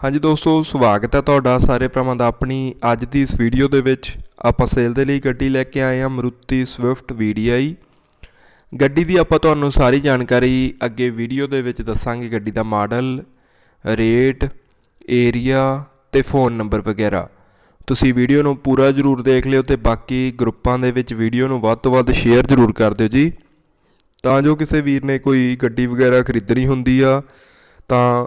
ਹਾਂਜੀ ਦੋਸਤੋ, ਸਵਾਗਤ ਹੈ ਤੁਹਾਡਾ ਸਾਰੇ ਭਰਾਵਾਂ ਦਾ ਆਪਣੀ ਅੱਜ ਦੀ ਇਸ ਵੀਡੀਓ ਦੇ ਵਿੱਚ। ਆਪਾਂ ਸੇਲ ਦੇ ਲਈ ਗੱਡੀ ਲੈ ਕੇ ਆਏ ਹਾਂ, ਮਰੂਤੀ ਸਵਿਫਟ VDI ਗੱਡੀ ਦੀ ਆਪਾਂ ਤੁਹਾਨੂੰ ਸਾਰੀ ਜਾਣਕਾਰੀ ਅੱਗੇ ਵੀਡੀਓ ਦੇ ਵਿੱਚ ਦੱਸਾਂਗੇ, ਗੱਡੀ ਦਾ ਮਾਡਲ, ਰੇਟ, ਏਰੀਆ ਤੇ ਫੋਨ ਨੰਬਰ ਵਗੈਰਾ। ਤੁਸੀਂ ਵੀਡੀਓ ਨੂੰ ਪੂਰਾ ਜ਼ਰੂਰ ਦੇਖ ਲਿਓ ਤੇ ਬਾਕੀ ਗਰੁੱਪਾਂ ਦੇ ਵਿੱਚ ਵੀਡੀਓ ਨੂੰ ਵੱਧ ਤੋਂ ਵੱਧ ਸ਼ੇਅਰ ਜ਼ਰੂਰ ਕਰ ਦਿਓ ਜੀ। ਤਾਂ ਜੋ ਕਿਸੇ ਵੀਰ ਨੇ ਕੋਈ ਗੱਡੀ ਵਗੈਰਾ ਖਰੀਦਣੀ ਹੁੰਦੀ ਆ, ਤਾਂ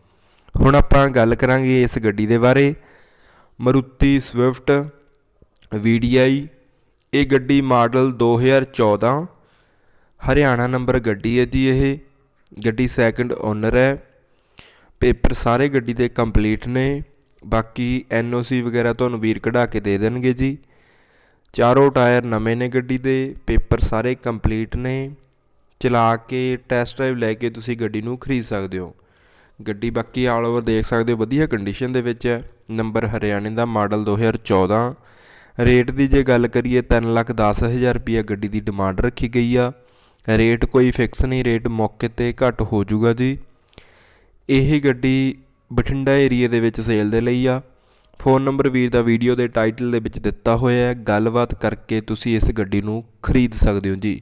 ਹੁਣ ਆਪਾਂ ਗੱਲ ਕਰਾਂਗੇ ਇਸ ਗੱਡੀ ਦੇ ਬਾਰੇ। ਮਰੂਤੀ ਸਵਿਫਟ VDI ਇਹ ਗੱਡੀ ਮਾਡਲ 2014 ਹਰਿਆਣਾ ਨੰਬਰ ਗੱਡੀ ਹੈ ਜੀ ਇਹ। ਗੱਡੀ ਸੈਕੰਡ ਓਨਰ ਹੈ। ਪੇਪਰ ਸਾਰੇ ਗੱਡੀ ਦੇ ਕੰਪਲੀਟ ਨੇ। ਬਾਕੀ NOC ਵਗੈਰਾ ਤੁਹਾਨੂੰ ਵੀਰ ਕਢਾ ਕੇ ਦੇ ਦੇਣਗੇ ਜੀ। ਚਾਰੋਂ ਟਾਇਰ ਨਵੇਂ ਨੇ ਗੱਡੀ ਦੇ। ਪੇਪਰ ਸਾਰੇ ਕੰਪਲੀਟ ਨੇ। ਚਲਾ ਕੇ ਟੈਸਟ ਡਰਾਈਵ ਲੈ ਕੇ ਤੁਸੀਂ ਗੱਡੀ ਨੂੰ ਖਰੀਦ ਸਕਦੇ ਹੋ। ਗੱਡੀ ਬਾਕੀ ਆਲ ਓਵਰ ਦੇਖ ਸਕਦੇ ਹੋ, ਵਧੀਆ ਕੰਡੀਸ਼ਨ ਦੇ ਵਿੱਚ ਹੈ। ਨੰਬਰ ਹਰਿਆਣੇ ਦਾ ਮਾਡਲ 2014 ਰੇਟ ਦੀ ਜੇ ਗੱਲ ਕਰੀਏ 3 ਲੱਖ 10 ਹਜ਼ਾਰ ਰੁਪਈਆ ਗੱਡੀ ਦੀ ਡਿਮਾਂਡ ਰੱਖੀ ਗਈ ਆ। ਰੇਟ ਕੋਈ ਫਿਕਸ ਨਹੀਂ ਰੇਟ ਮੌਕੇ ਤੇ ਘੱਟ ਹੋ ਜਾਊਗਾ ਜੀ। ਇਹ ਗੱਡੀ ਬਠਿੰਡਾ ਏਰੀਆ ਦੇ ਵਿੱਚ ਸੇਲ ਦੇ ਲਈ ਆ। ਫੋਨ ਨੰਬਰ ਵੀਰ ਦਾ ਵੀਡੀਓ ਦੇ ਟਾਈਟਲ ਦੇ ਵਿੱਚ ਦਿੱਤਾ ਹੋਇਆ ਹੈ। ਗੱਲਬਾਤ ਕਰਕੇ ਤੁਸੀਂ ਇਸ ਗੱਡੀ ਨੂੰ ਖਰੀਦ ਸਕਦੇ ਹੋ ਜੀ।